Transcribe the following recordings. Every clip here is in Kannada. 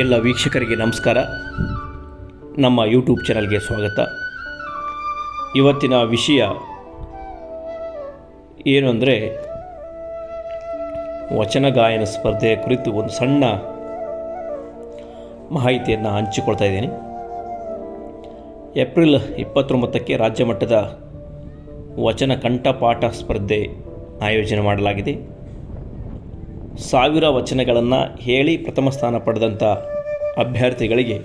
ಎಲ್ಲ ವೀಕ್ಷಕರಿಗೆ ನಮಸ್ಕಾರ. ನಮ್ಮ ಯೂಟ್ಯೂಬ್ ಚಾನಲ್ಗೆ ಸ್ವಾಗತ. ಇವತ್ತಿನ ವಿಷಯ ಏನು ಅಂದರೆ, ವಚನ ಗಾಯನ ಸ್ಪರ್ಧೆಯ ಕುರಿತು ಒಂದು ಸಣ್ಣ ಮಾಹಿತಿಯನ್ನು ಹಂಚಿಕೊಳ್ತಾ ಇದ್ದೀನಿ. ಏಪ್ರಿಲ್ ಇಪ್ಪತ್ತೊಂಬತ್ತಕ್ಕೆ ರಾಜ್ಯ ಮಟ್ಟದ ವಚನ ಕಂಠಪಾಠ ಸ್ಪರ್ಧೆ ಆಯೋಜನೆ ಮಾಡಲಾಗಿದೆ. ಸಾವಿರ ವಚನಗಳನ್ನು ಹೇಳಿ ಪ್ರಥಮ ಸ್ಥಾನ ಪಡೆದಂಥ ಅಭ್ಯರ್ಥಿಗಳಿಗೆ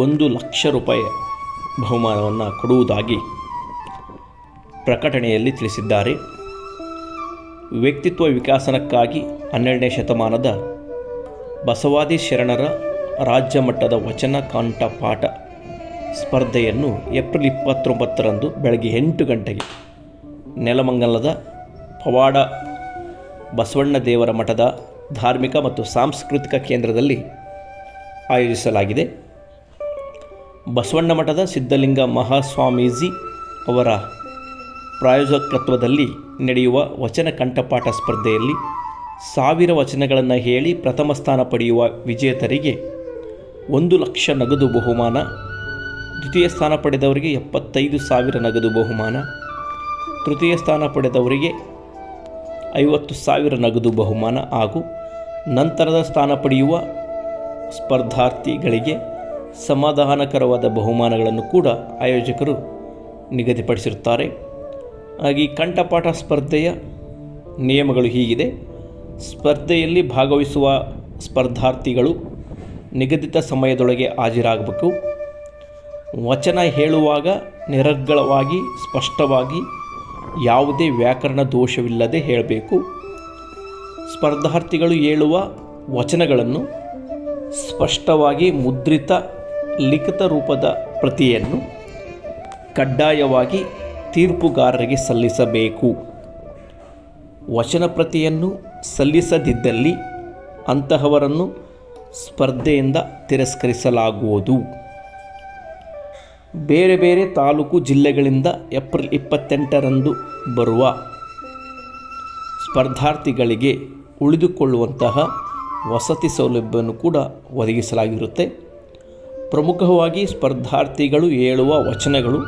ಒಂದು ಲಕ್ಷ ರೂಪಾಯಿ ಬಹುಮಾನವನ್ನು ಕೊಡುವುದಾಗಿ ಪ್ರಕಟಣೆಯಲ್ಲಿ ತಿಳಿಸಿದ್ದಾರೆ. ವ್ಯಕ್ತಿತ್ವ ವಿಕಾಸನಕ್ಕಾಗಿ ಹನ್ನೆರಡನೇ ಶತಮಾನದ ಬಸವಾದಿ ಶರಣರ ರಾಜ್ಯ ಮಟ್ಟದ ವಚನ ಕಂಠಪಾಠ ಸ್ಪರ್ಧೆಯನ್ನು ಏಪ್ರಿಲ್ ಇಪ್ಪತ್ತೊಂಬತ್ತರಂದು ಬೆಳಗ್ಗೆ ಎಂಟು ಗಂಟೆಗೆ ನೆಲಮಂಗಲದ ಪವಾಡ ಬಸವಣ್ಣ ದೇವರ ಮಠದ ಧಾರ್ಮಿಕ ಮತ್ತು ಸಾಂಸ್ಕೃತಿಕ ಕೇಂದ್ರದಲ್ಲಿ ಆಯೋಜಿಸಲಾಗಿದೆ. ಬಸವಣ್ಣ ಮಠದ ಸಿದ್ಧಲಿಂಗ ಮಹಾಸ್ವಾಮೀಜಿ ಅವರ ಪ್ರಾಯೋಜಕತ್ವದಲ್ಲಿ ನಡೆಯುವ ವಚನ ಕಂಠಪಾಠ ಸ್ಪರ್ಧೆಯಲ್ಲಿ ಸಾವಿರ ವಚನಗಳನ್ನು ಹೇಳಿ ಪ್ರಥಮ ಸ್ಥಾನ ಪಡೆಯುವ ವಿಜೇತರಿಗೆ ಒಂದು ಲಕ್ಷ ನಗದು ಬಹುಮಾನ, ದ್ವಿತೀಯ ಸ್ಥಾನ ಪಡೆದವರಿಗೆ ಎಪ್ಪತ್ತೈದು ಸಾವಿರ ನಗದು ಬಹುಮಾನ, ತೃತೀಯ ಸ್ಥಾನ ಪಡೆದವರಿಗೆ ಐವತ್ತು ಸಾವಿರ ನಗದು ಬಹುಮಾನ ಹಾಗೂ ನಂತರದ ಸ್ಥಾನ ಪಡೆಯುವ ಸ್ಪರ್ಧಾರ್ಥಿಗಳಿಗೆ ಸಮಾಧಾನಕರವಾದ ಬಹುಮಾನಗಳನ್ನು ಕೂಡ ಆಯೋಜಕರು ನಿಗದಿಪಡಿಸಿರುತ್ತಾರೆ. ಹಾಗೆ ಕಂಠಪಾಠ ಸ್ಪರ್ಧೆಯ ನಿಯಮಗಳು ಹೀಗಿದೆ. ಸ್ಪರ್ಧೆಯಲ್ಲಿ ಭಾಗವಹಿಸುವ ಸ್ಪರ್ಧಾರ್ಥಿಗಳು ನಿಗದಿತ ಸಮಯದೊಳಗೆ ಹಾಜರಾಗಬೇಕು. ವಚನ ಹೇಳುವಾಗ ನಿರರ್ಗಳವಾಗಿ, ಸ್ಪಷ್ಟವಾಗಿ ಯಾವುದೇ ವ್ಯಾಕರಣ ದೋಷವಿಲ್ಲದೆ ಹೇಳಬೇಕು. ಸ್ಪರ್ಧಾರ್ಥಿಗಳು ಹೇಳುವ ವಚನಗಳನ್ನು ಸ್ಪಷ್ಟವಾಗಿ ಮುದ್ರಿತ ಲಿಖಿತ ರೂಪದ ಪ್ರತಿಯನ್ನು ಕಡ್ಡಾಯವಾಗಿ ತೀರ್ಪುಗಾರರಿಗೆ ಸಲ್ಲಿಸಬೇಕು. ವಚನ ಪ್ರತಿಯನ್ನು ಸಲ್ಲಿಸದಿದ್ದಲ್ಲಿ ಅಂತಹವರನ್ನು ಸ್ಪರ್ಧೆಯಿಂದ ತಿರಸ್ಕರಿಸಲಾಗುವುದು. ಬೇರೆ ಬೇರೆ ತಾಲೂಕು ಜಿಲ್ಲೆಗಳಿಂದ ಏಪ್ರಿಲ್ ಇಪ್ಪತ್ತೆಂಟರಂದು ಬರುವ ಸ್ಪರ್ಧಾರ್ಥಿಗಳಿಗೆ ಉಳಿದುಕೊಳ್ಳುವಂತಹ ವಸತಿ ಸೌಲಭ್ಯವನ್ನು ಕೂಡ ಒದಗಿಸಲಾಗಿರುತ್ತೆ. ಪ್ರಮುಖವಾಗಿ ಸ್ಪರ್ಧಾರ್ಥಿಗಳು ಹೇಳುವ ವಚನಗಳು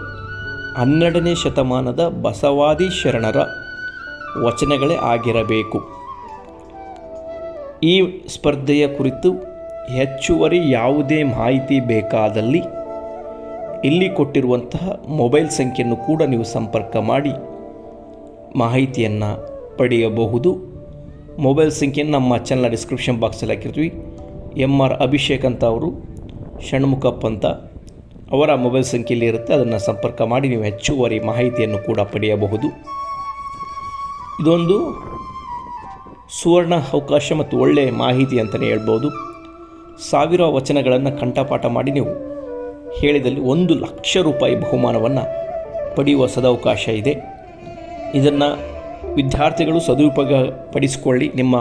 ಹನ್ನೆರಡನೇ ಶತಮಾನದ ಬಸವಾದಿ ಶರಣರ ವಚನಗಳೇ ಆಗಿರಬೇಕು. ಈ ಸ್ಪರ್ಧೆಯ ಕುರಿತು ಹೆಚ್ಚುವರಿ ಯಾವುದೇ ಮಾಹಿತಿ ಬೇಕಾದಲ್ಲಿ ಇಲ್ಲಿ ಕೊಟ್ಟಿರುವಂತಹ ಮೊಬೈಲ್ ಸಂಖ್ಯೆಯನ್ನು ಕೂಡ ನೀವು ಸಂಪರ್ಕ ಮಾಡಿ ಮಾಹಿತಿಯನ್ನು ಪಡೆಯಬಹುದು. ಮೊಬೈಲ್ ಸಂಖ್ಯೆಯನ್ನು ನಮ್ಮ ಚಾನಲ್ ಡಿಸ್ಕ್ರಿಪ್ಷನ್ ಬಾಕ್ಸಲ್ಲಿ ಹಾಕಿರ್ತೀವಿ. ಎಂ ಆರ್ ಅಭಿಷೇಕ್ ಅಂತ ಅವರು, ಷಣ್ಮುಖಪ್ಪ ಅಂತ ಅವರ ಮೊಬೈಲ್ ಸಂಖ್ಯೆಯಲ್ಲಿ ಇರುತ್ತೆ, ಅದನ್ನು ಸಂಪರ್ಕ ಮಾಡಿ ನೀವು ಹೆಚ್ಚುವರಿ ಮಾಹಿತಿಯನ್ನು ಕೂಡ ಪಡೆಯಬಹುದು. ಇದೊಂದು ಸುವರ್ಣ ಅವಕಾಶ ಮತ್ತು ಒಳ್ಳೆಯ ಮಾಹಿತಿ ಅಂತಲೇ ಹೇಳ್ಬೋದು. ಸಾವಿರ ವಚನಗಳನ್ನು ಕಂಠಪಾಠ ಮಾಡಿ ನೀವು ಹೇಳಿದಲ್ಲಿ ಒಂದು ಲಕ್ಷ ರೂಪಾಯಿ ಬಹುಮಾನವನ್ನು ಪಡೆಯುವ ಸದಾವಕಾಶ ಇದೆ. ಇದನ್ನು ವಿದ್ಯಾರ್ಥಿಗಳು ಸದುಪಯೋಗ ಪಡಿಸಿಕೊಳ್ಳಿ ನಿಮ್ಮ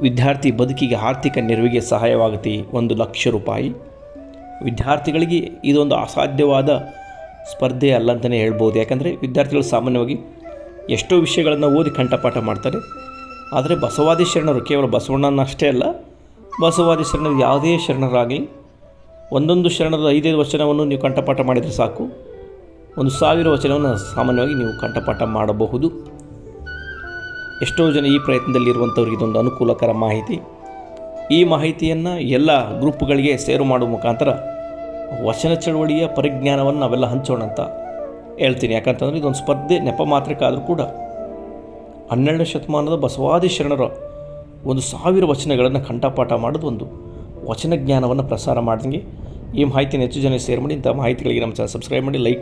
ವಿದ್ಯಾರ್ಥಿ ಬದುಕಿಗೆ ಆರ್ಥಿಕ ನೆರವಿಗೆ ಸಹಾಯವಾಗುತ್ತೆ. ಒಂದು ಲಕ್ಷ ರೂಪಾಯಿ. ವಿದ್ಯಾರ್ಥಿಗಳಿಗೆ ಇದೊಂದು ಅಸಾಧ್ಯವಾದ ಸ್ಪರ್ಧೆ ಅಲ್ಲ ಅಂತಲೇ ಹೇಳ್ಬೋದು. ಯಾಕಂದರೆ ವಿದ್ಯಾರ್ಥಿಗಳು ಸಾಮಾನ್ಯವಾಗಿ ಎಷ್ಟೋ ವಿಷಯಗಳನ್ನು ಓದಿ ಕಂಠಪಾಠ ಮಾಡ್ತಾರೆ. ಆದರೆ ಬಸವಾದಿ ಶರಣರು ಕೇವಲ ಬಸವಣ್ಣನಷ್ಟೇ ಅಲ್ಲ, ಬಸವಾದಿ ಶರಣರು ಯಾವುದೇ ಶರಣರಾಗಲಿ ಒಂದೊಂದು ಶರಣದ ಐದೈದು ವಚನವನ್ನು ನೀವು ಕಂಠಪಾಠ ಮಾಡಿದರೆ ಸಾಕು. ಒಂದು ಸಾವಿರ ವಚನವನ್ನು ಸಾಮಾನ್ಯವಾಗಿ ನೀವು ಕಂಠಪಾಠ ಮಾಡಬಹುದು. ಎಷ್ಟೋ ಜನ ಈ ಪ್ರಯತ್ನದಲ್ಲಿರುವಂಥವ್ರಿಗೆ ಇದೊಂದು ಅನುಕೂಲಕರ ಮಾಹಿತಿ. ಈ ಮಾಹಿತಿಯನ್ನು ಎಲ್ಲ ಗ್ರೂಪ್ಗಳಿಗೆ ಸೇರು ಮಾಡುವ ಮುಖಾಂತರ ವಚನ ಚಳವಳಿಯ ಪರಿಜ್ಞಾನವನ್ನು ನಾವೆಲ್ಲ ಹಂಚೋಣ ಅಂತ ಹೇಳ್ತೀನಿ. ಯಾಕಂತಂದರೆ ಇದೊಂದು ಸ್ಪರ್ಧೆ, ನೆಪ ಮಾತ್ರಕ್ಕಾದರೂ ಕೂಡ ಹನ್ನೆರಡನೇ ಶತಮಾನದ ಬಸವಾದಿ ಶರಣರ ಒಂದು ಸಾವಿರ ವಚನಗಳನ್ನು ಕಂಠಪಾಠ ಮಾಡೋದು ಒಂದು ವಚನ ಜ್ಞಾನವನ್ನು ಪ್ರಸಾರ ಮಾಡಿದಂಗೆ ಈ ಮಾಹಿತಿನ ಹೆಚ್ಚು ಜನ ಶೇರ್ ಮಾಡಿ ಇಂಥ ಮಾಹಿತಿಗಳಿಗೆ ನಮ್ಮ ಚಾನಲ್ ಸಬ್ಸ್ಕ್ರೈಬ್ ಮಾಡಿ ಲೈಕ್